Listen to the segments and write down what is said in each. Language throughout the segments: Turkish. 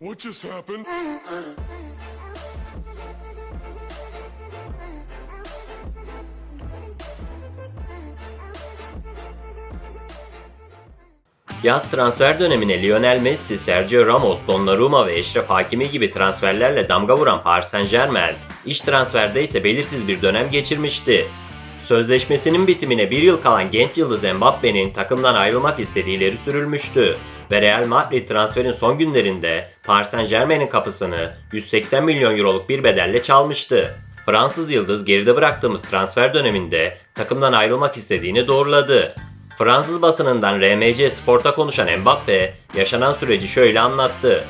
What just happened? Yaz transfer dönemine Lionel Messi, Sergio Ramos, Donnarumma ve Eşref Hakimi gibi transferlerle damga vuran Paris Saint Germain, iş transferde ise belirsiz bir dönem geçirmişti. Sözleşmesinin bitimine bir yıl kalan genç yıldız Mbappe'nin takımdan ayrılmak istediği sürülmüştü ve Real Madrid transferin son günlerinde Paris Saint Germain'in kapısını 180 milyon euroluk bir bedelle çalmıştı. Fransız yıldız geride bıraktığımız transfer döneminde takımdan ayrılmak istediğini doğruladı. Fransız basınından RMC Sport'a konuşan Mbappe yaşanan süreci şöyle anlattı.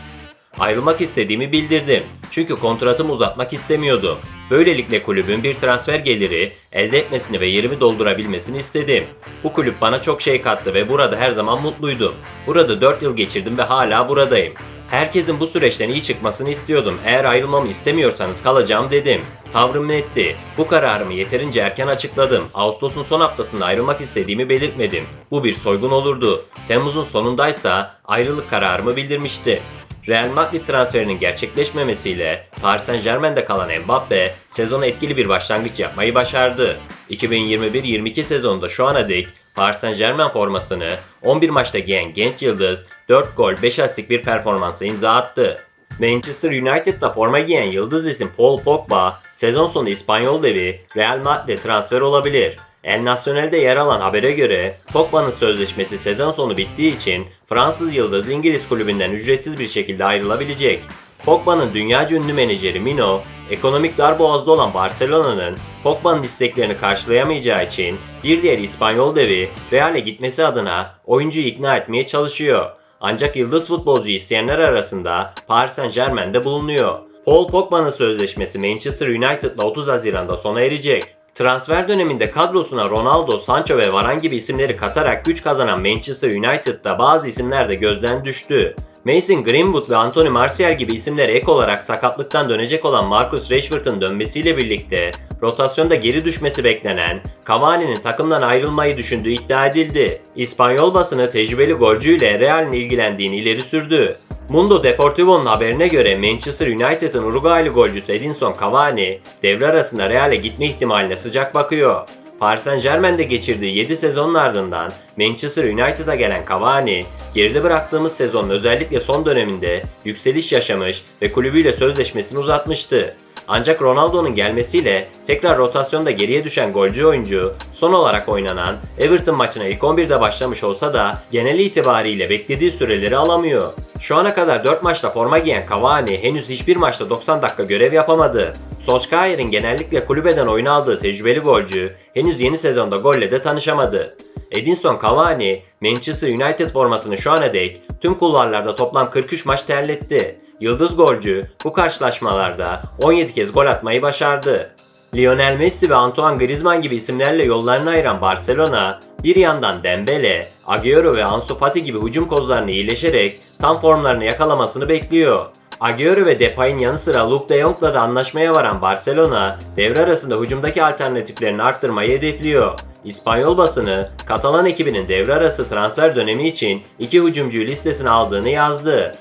Ayrılmak istediğimi bildirdim. Çünkü kontratımı uzatmak istemiyordum. Böylelikle kulübün bir transfer geliri elde etmesini ve yerimi doldurabilmesini istedim. Bu kulüp bana çok şey kattı ve burada her zaman mutluydum. Burada 4 yıl geçirdim ve hala buradayım. Herkesin bu süreçten iyi çıkmasını istiyordum. Eğer ayrılmamı istemiyorsanız kalacağım dedim. Tavrım netti. Bu kararımı yeterince erken açıkladım. Ağustos'un son haftasında ayrılmak istediğimi belirtmedim. Bu bir soygun olurdu. Temmuz'un sonundaysa ayrılık kararımı bildirmişti. Real Madrid transferinin gerçekleşmemesiyle Paris Saint Germain'de kalan Mbappe sezona etkili bir başlangıç yapmayı başardı. 2021-22 sezonunda şu ana dek Paris Saint Germain formasını 11 maçta giyen genç yıldız 4 gol 5 asistlik bir performansa imza attı. Manchester United'da forma giyen yıldız isim Paul Pogba sezon sonu İspanyol devi Real Madrid'e transfer olabilir. El Nacional'de yer alan habere göre Pogba'nın sözleşmesi sezon sonu bittiği için Fransız yıldız İngiliz kulübünden ücretsiz bir şekilde ayrılabilicek. Pogba'nın dünyaca ünlü menajeri Mino, ekonomik darboğazda olan Barcelona'nın Pogba'nın isteklerini karşılayamayacağı için bir diğer İspanyol devi Real'e gitmesi adına oyuncuyu ikna etmeye çalışıyor. Ancak yıldız futbolcu isteyenler arasında Paris Saint Germain'de bulunuyor. Paul Pogba'nın sözleşmesi Manchester United'la 30 Haziran'da sona erecek. Transfer döneminde kadrosuna Ronaldo, Sancho ve Varane gibi isimleri katarak güç kazanan Manchester United'da bazı isimler de gözden düştü. Mason Greenwood ve Anthony Martial gibi isimlere ek olarak sakatlıktan dönecek olan Marcus Rashford'un dönmesiyle birlikte rotasyonda geri düşmesi beklenen Cavani'nin takımdan ayrılmayı düşündüğü iddia edildi. İspanyol basını tecrübeli golcüyle Real'in ilgilendiğini ileri sürdü. Mundo Deportivo'nun haberine göre Manchester United'ın Uruguaylı golcüsü Edinson Cavani devre arasında Real'e gitme ihtimaline sıcak bakıyor. Paris Saint Germain'de geçirdiği 7 sezonun ardından Manchester United'a gelen Cavani, geride bıraktığımız sezonun özellikle son döneminde yükseliş yaşamış ve kulübüyle sözleşmesini uzatmıştı. Ancak Ronaldo'nun gelmesiyle tekrar rotasyonda geriye düşen golcü oyuncu son olarak oynanan Everton maçına ilk 11'de başlamış olsa da genel itibariyle beklediği süreleri alamıyor. Şu ana kadar 4 maçta forma giyen Cavani henüz hiçbir maçta 90 dakika görev yapamadı. Solskjaer'in genellikle kulübeden oyun aldığı tecrübeli golcü henüz yeni sezonda golle de tanışamadı. Edinson Cavani, Manchester United formasını şu ana dek tüm kulvarlarda toplam 43 maç terletti. Yıldız golcü bu karşılaşmalarda 17 kez gol atmayı başardı. Lionel Messi ve Antoine Griezmann gibi isimlerle yollarını ayıran Barcelona, bir yandan Dembele, Agüero ve Ansu Fati gibi hücum kozlarını iyileşerek tam formlarını yakalamasını bekliyor. Agüero ve Depay'ın yanı sıra Luke de Jong'la da anlaşmaya varan Barcelona, devre arasında hücumdaki alternatiflerini arttırmayı hedefliyor. İspanyol basını, Katalan ekibinin devre arası transfer dönemi için iki hücumcuyu listesine aldığını yazdı.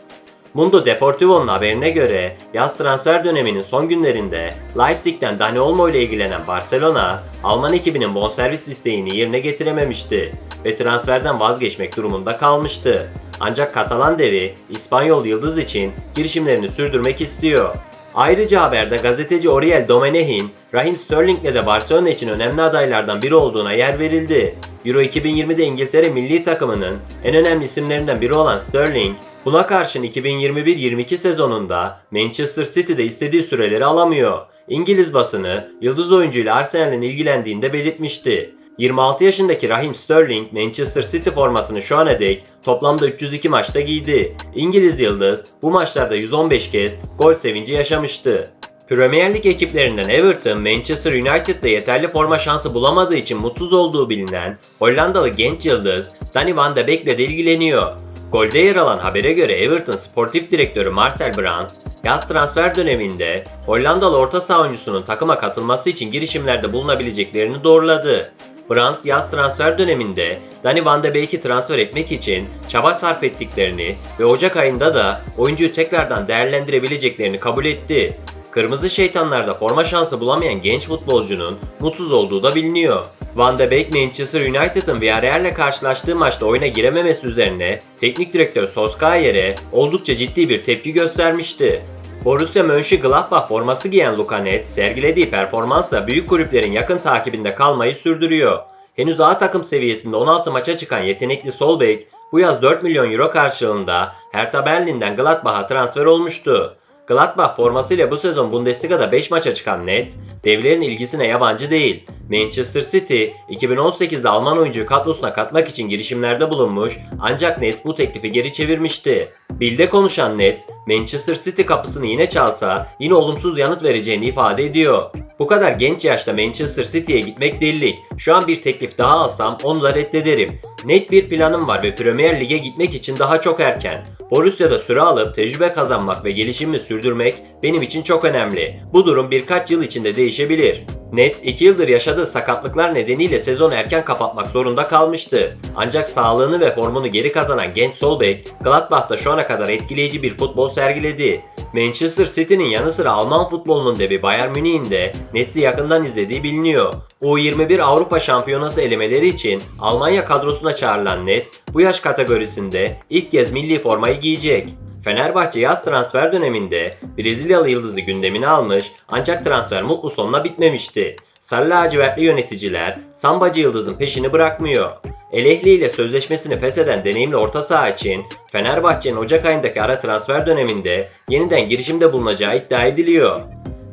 Mundo Deportivo'nun haberine göre yaz transfer döneminin son günlerinde Leipzig'ten Dani Olmo ile ilgilenen Barcelona, Alman ekibinin bonservis isteğini yerine getirememişti ve transferden vazgeçmek durumunda kalmıştı. Ancak Katalan devi İspanyol yıldız için girişimlerini sürdürmek istiyor. Ayrıca haberde gazeteci Oriel Domenech'in Raheem Sterling'le de Barcelona için önemli adaylardan biri olduğuna yer verildi. Euro 2020'de İngiltere milli takımının en önemli isimlerinden biri olan Sterling, buna karşın 2021-22 sezonunda Manchester City'de istediği süreleri alamıyor. İngiliz basını yıldız oyuncuyla Arsenal'in ilgilendiğinde belirtmişti. 26 yaşındaki Raheem Sterling Manchester City formasını şu ana dek toplamda 302 maçta giydi. İngiliz yıldız bu maçlarda 115 kez gol sevinci yaşamıştı. Premier Lig ekiplerinden Everton, Manchester United'da yeterli forma şansı bulamadığı için mutsuz olduğu bilinen Hollandalı genç yıldız Danny van de Beek'le de ilgileniyor. Golde yer alan habere göre Everton sportif direktörü Marcel Brands, yaz transfer döneminde Hollandalı orta saha oyuncusunun takıma katılması için girişimlerde bulunabileceklerini doğruladı. Brans yaz transfer döneminde Danny Van de Beek'i transfer etmek için çaba sarf ettiklerini ve Ocak ayında da oyuncuyu tekrardan değerlendirebileceklerini kabul etti. Kırmızı şeytanlarda forma şansı bulamayan genç futbolcunun mutsuz olduğu da biliniyor. Van de Beek Manchester United'ın Villarreal'le karşılaştığı maçta oyuna girememesi üzerine teknik direktör Solskjaer'e oldukça ciddi bir tepki göstermişti. Borussia Mönchengladbach forması giyen Luka Netz sergilediği performansla büyük kulüplerin yakın takibinde kalmayı sürdürüyor. Henüz A takım seviyesinde 16 maça çıkan yetenekli sol bek bu yaz 4 milyon euro karşılığında Hertha Berlin'den Gladbach'a transfer olmuştu. Gladbach formasıyla bu sezon Bundesliga'da 5 maça çıkan Nets, devlerin ilgisine yabancı değil. Manchester City, 2018'de Alman oyuncuyu kadrosuna katmak için girişimlerde bulunmuş ancak Nets bu teklifi geri çevirmişti. Bill'de konuşan Nets, Manchester City kapısını yine çalsa yine olumsuz yanıt vereceğini ifade ediyor. Bu kadar genç yaşta Manchester City'ye gitmek delilik. Şu an bir teklif daha alsam onu da reddederim. Net bir planım var ve Premier Lig'e gitmek için daha çok erken. Borussia'da süre alıp tecrübe kazanmak ve gelişimimi sürdürmek benim için çok önemli. Bu durum birkaç yıl içinde değişebilir. Nets 2 yıldır yaşadığı sakatlıklar nedeniyle sezonu erken kapatmak zorunda kalmıştı. Ancak sağlığını ve formunu geri kazanan genç sol bek Gladbach'ta şu ana kadar etkileyici bir futbol sergiledi. Manchester City'nin yanı sıra Alman futbolunun devi Bayern Münih'in de Nets'i yakından izlediği biliniyor. U21 Avrupa Şampiyonası elemeleri için Almanya kadrosuna çağrılan Nets bu yaş kategorisinde ilk kez milli formayı giyecek. Fenerbahçe yaz transfer döneminde Brezilyalı yıldızı gündemine almış ancak transfer mutlu sonuna bitmemişti. Sarı lacivertli yöneticiler Sambacı yıldızın peşini bırakmıyor. Elehli ile sözleşmesini fesheden deneyimli orta saha için Fenerbahçe'nin Ocak ayındaki ara transfer döneminde yeniden girişimde bulunacağı iddia ediliyor.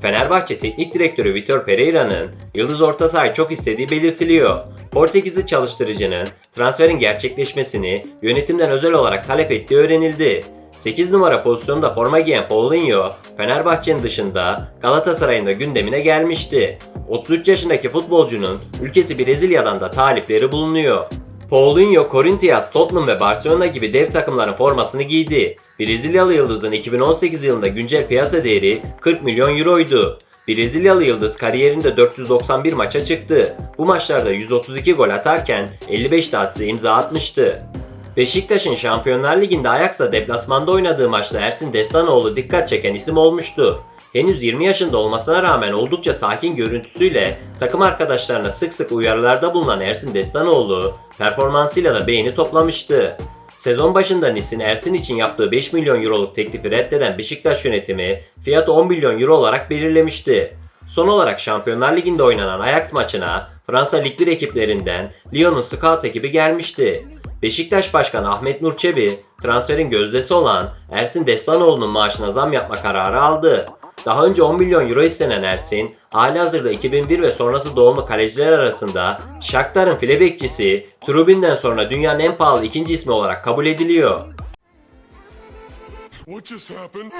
Fenerbahçe Teknik Direktörü Vitor Pereira'nın Yıldız orta sahayı çok istediği belirtiliyor. Portekizli çalıştırıcının transferin gerçekleşmesini yönetimden özel olarak talep ettiği öğrenildi. 8 numara pozisyonda forma giyen Paulinho, Fenerbahçe'nin dışında Galatasaray'ın da gündemine gelmişti. 33 yaşındaki futbolcunun ülkesi Brezilya'dan da talipleri bulunuyor. Paulinho, Corinthians, Tottenham ve Barcelona gibi dev takımların formasını giydi. Brezilyalı yıldızın 2018 yılında güncel piyasa değeri 40 milyon euroydu. Brezilyalı yıldız kariyerinde 491 maça çıktı. Bu maçlarda 132 gol atarken 55 de asiste imza atmıştı. Beşiktaş'ın Şampiyonlar Ligi'nde Ajax'la deplasmanda oynadığı maçta Ersin Destanoğlu dikkat çeken isim olmuştu. Henüz 20 yaşında olmasına rağmen oldukça sakin görüntüsüyle takım arkadaşlarına sık sık uyarılarda bulunan Ersin Destanoğlu performansıyla da beğeni toplamıştı. Sezon başında Nis'in Ersin için yaptığı 5 milyon euroluk teklifi reddeden Beşiktaş yönetimi fiyatı 10 milyon euro olarak belirlemişti. Son olarak Şampiyonlar Ligi'nde oynanan Ajax maçına Fransa Lig 1 ekiplerinden Lyon'un scout ekibi gelmişti. Beşiktaş Başkanı Ahmet Nur Çebi, transferin gözdesi olan Ersin Destanoğlu'nun maaşına zam yapma kararı aldı. Daha önce 10 milyon euro istenen Ersin, halihazırda 2001 ve sonrası doğumlu kaleciler arasında Shakhtar'ın file bekçisi, Trubin'den sonra dünyanın en pahalı ikinci ismi olarak kabul ediliyor. What just happened?